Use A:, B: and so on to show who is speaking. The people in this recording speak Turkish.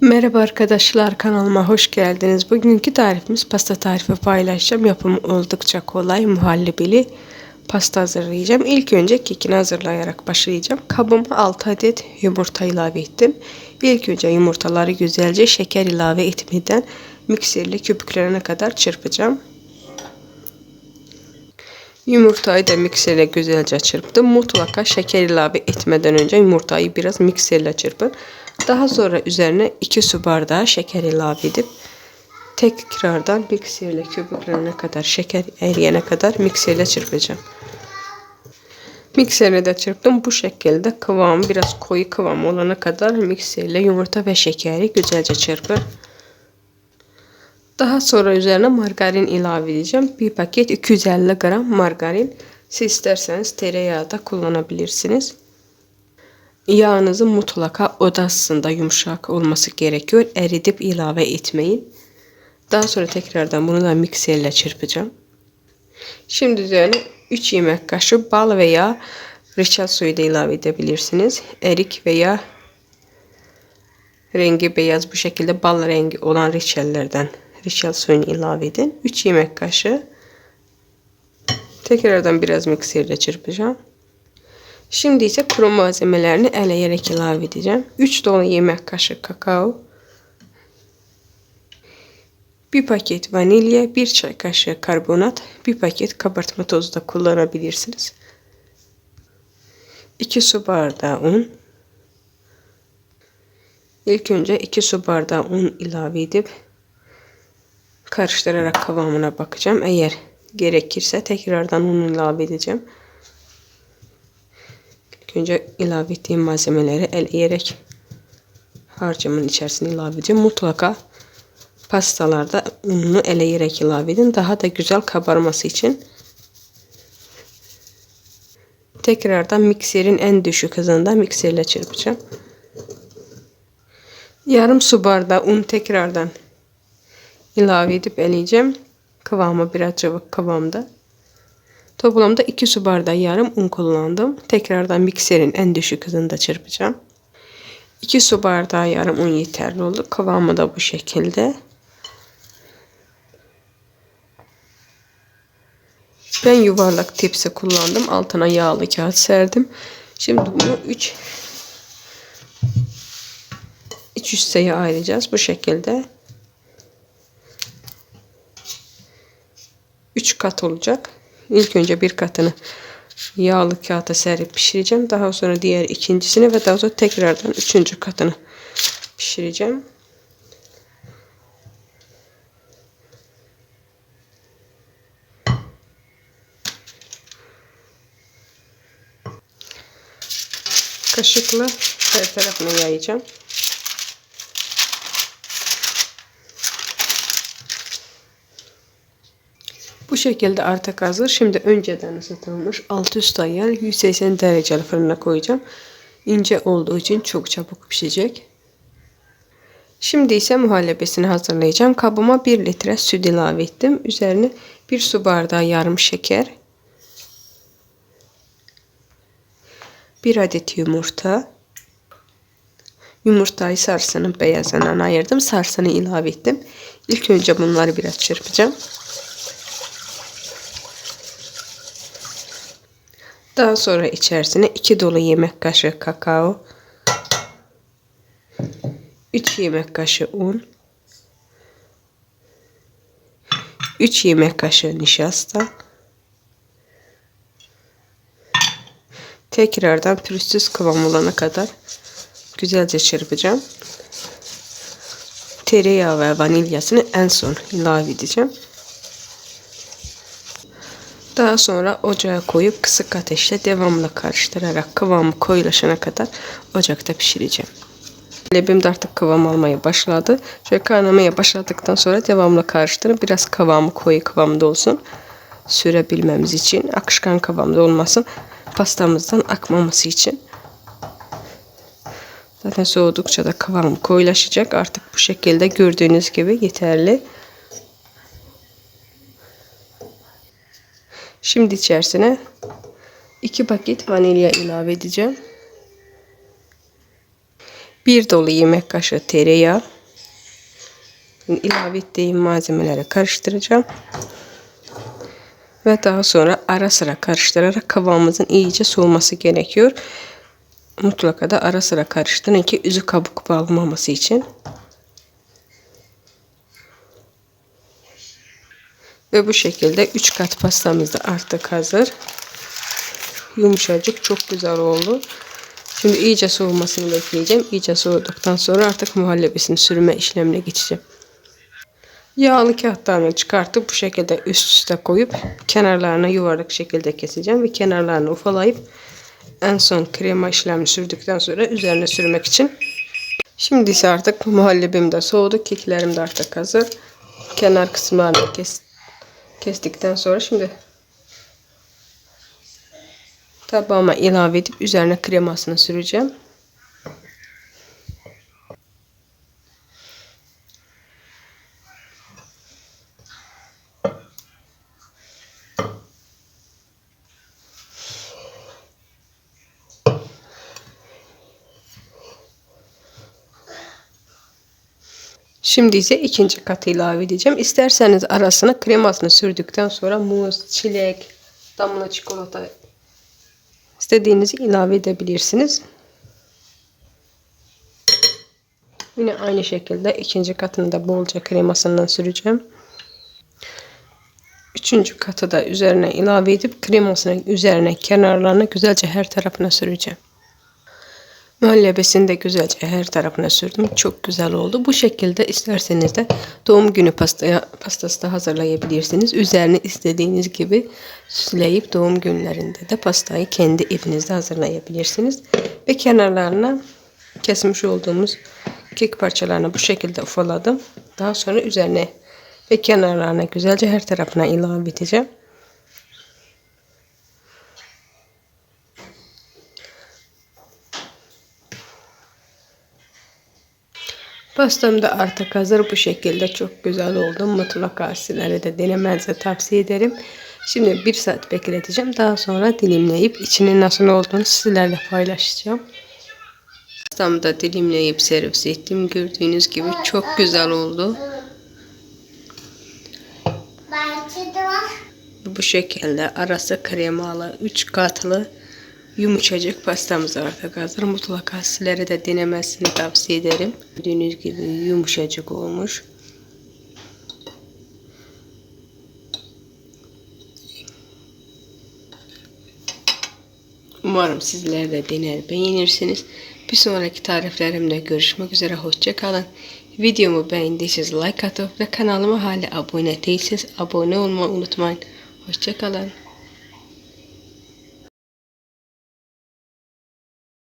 A: Merhaba arkadaşlar kanalıma hoş geldiniz. Bugünkü tarifimiz pasta tarifi paylaşacağım. Yapımı oldukça kolay muhallebili pasta hazırlayacağım. İlk önce kekini hazırlayarak başlayacağım. Kabıma 6 adet yumurta ilave ettim. İlk önce yumurtaları güzelce şeker ilave etmeden mikserle köpüklerine kadar çırpacağım. Yumurtayı da mikserle güzelce çırptım. Mutlaka şeker ilave etmeden önce yumurtayı biraz mikserle çırpın. Daha sonra üzerine 2 su bardağı şeker ilave edip tekrardan mikserle köpüklerine kadar şeker eriyene kadar mikserle çırpacağım. Mikserle de çırptım. Bu şekilde kıvamı biraz koyu kıvam olana kadar mikserle yumurta ve şekeri güzelce çırpın. Daha sonra üzerine margarin ilave edeceğim. Bir paket 250 gram margarin. Siz isterseniz tereyağı da kullanabilirsiniz. Yağınızın mutlaka odasında yumuşak olması gerekiyor. Eridip ilave etmeyin. Daha sonra tekrardan bunu da mikserle çırpacağım. Şimdi üzerine 3 yemek kaşığı bal veya reçel suyu da ilave edebilirsiniz. Erik veya rengi beyaz bu şekilde bal rengi olan reçellerden reçel suyunu ilave edin. 3 yemek kaşığı. Tekrardan biraz mikserle çırpacağım. Şimdi ise kuru malzemelerini eleyerek ilave edeceğim. 3 dolu yemek kaşığı kakao. Bir paket vanilya, bir çay kaşığı karbonat, bir paket kabartma tozu da kullanabilirsiniz. 2 su bardağı un. İlk önce 2 su bardağı un ilave edip karıştırarak kıvamına bakacağım. Eğer gerekirse tekrardan un ilave edeceğim. İlk önce ilave ettiğim malzemeleri eleyerek harcımın içerisine ilave edeceğim. Mutlaka pastalarda ununu eleyerek ilave edin. Daha da güzel kabarması için. Tekrardan mikserin en düşük hızında mikserle çırpacağım. Yarım su bardağı un tekrardan ilave edip eleyeceğim. Kıvamı biraz cıvık kıvamda. Toplamda 2 su bardağı yarım un kullandım. Tekrardan mikserin en düşük hızında çırpacağım. 2 su bardağı yarım un yeterli oldu. Kıvamı da bu şekilde. Ben yuvarlak tepsi kullandım. Altına yağlı kağıt serdim. Şimdi bunu 3 3 hisseye ayıracağız. Bu şekilde. 3 kat olacak. İlk önce bir katını yağlı kağıta serip pişireceğim. Daha sonra diğer ikincisini ve daha sonra tekrardan üçüncü katını pişireceğim. Kaşıkla her tarafına yayacağım. Bu şekilde artık hazır. Şimdi önceden ısıtılmış alt üst ayar 180 dereceli fırına koyacağım. İnce olduğu için çok çabuk pişecek. Şimdi ise muhallebesini hazırlayacağım. Kabıma 1 litre süt ilave ettim. Üzerine 1 su bardağı yarım şeker. 1 adet yumurta. Yumurtayı sarsının beyazından ayırdım. Sarsını ilave ettim. İlk önce bunları biraz çırpacağım. Daha sonra içerisine 2 dolu yemek kaşığı kakao, 3 yemek kaşığı un, 3 yemek kaşığı nişasta, tekrardan pürüzsüz kıvam olana kadar güzelce çırpacağım. Tereyağı ve vanilyasını en son ilave edeceğim. Daha sonra ocağa koyup kısık ateşte devamlı karıştırarak kıvamı koyulaşana kadar ocakta pişireceğim. Lebim de artık kıvam almaya başladı. Şöyle kaynamaya başladıktan sonra devamlı karıştırın. Biraz kıvamı koyu kıvamda olsun. Sürebilmemiz için. Akışkan kıvamda olmasın. Pastamızdan akmaması için. Zaten soğudukça da kıvam koyulaşacak. Artık bu şekilde gördüğünüz gibi yeterli. Şimdi içerisine 2 paket vanilya ilave edeceğim. Bir dolu yemek kaşığı tereyağı. Şimdi ilave ettiğim malzemeleri karıştıracağım. Ve daha sonra ara sıra karıştırarak kıvamımızın iyice soğuması gerekiyor. Mutlaka da ara sıra karıştırın ki üzü kabuk bağlamaması için. Ve bu şekilde 3 kat pastamız da artık hazır. Yumuşacık çok güzel oldu. Şimdi iyice soğumasını bekleyeceğim. İyice soğuduktan sonra artık muhallebisini sürme işlemine geçeceğim. Yağlı kağıtlarını çıkartıp bu şekilde üst üste koyup kenarlarına yuvarlak şekilde keseceğim ve kenarlarını ufalayıp en son krema işlemini sürdükten sonra üzerine sürmek için. Şimdi ise artık muhallebim de soğudu. Keklerim de artık hazır. Kenar kısımlarını kes, kestikten sonra şimdi tabağıma ilave edip üzerine kremasını süreceğim. Şimdi ise ikinci katı ilave edeceğim. İsterseniz arasına kremasını sürdükten sonra muz, çilek, damla çikolata istediğinizi ilave edebilirsiniz. Yine aynı şekilde ikinci katını da bolca kremasından süreceğim. Üçüncü katı da üzerine ilave edip kremasını üzerine kenarlarına güzelce her tarafına süreceğim. Muhallebesini de güzelce her tarafına sürdüm. Çok güzel oldu. Bu şekilde isterseniz de doğum günü pastaya, pastası da hazırlayabilirsiniz. Üzerine istediğiniz gibi süsleyip doğum günlerinde de pastayı kendi evinizde hazırlayabilirsiniz. Ve kenarlarına kesmiş olduğumuz kek parçalarını bu şekilde ufaladım. Daha sonra üzerine ve kenarlarına güzelce her tarafına ilave edeceğim. Pastam da artık hazır bu şekilde çok güzel oldu. Mutlaka sizlere de denemenizi tavsiye ederim. Şimdi bir saat bekleteceğim. Daha sonra dilimleyip içinin nasıl olduğunu sizlerle paylaşacağım. Pastamı da dilimleyip servis ettim. Gördüğünüz gibi çok güzel oldu. Bu şekilde arası kremalı, üç katlı yumuşacık pastamız artık hazır. Mutlaka sizlere de denemesini tavsiye ederim. Gördüğünüz gibi yumuşacık olmuş. Umarım sizler de dener beğenirsiniz. Bir sonraki tariflerimde görüşmek üzere. Hoşçakalın. Videomu beğendiyseniz like atıp ve kanalıma hala abone değilseniz abone olmayı unutmayın. Hoşçakalın.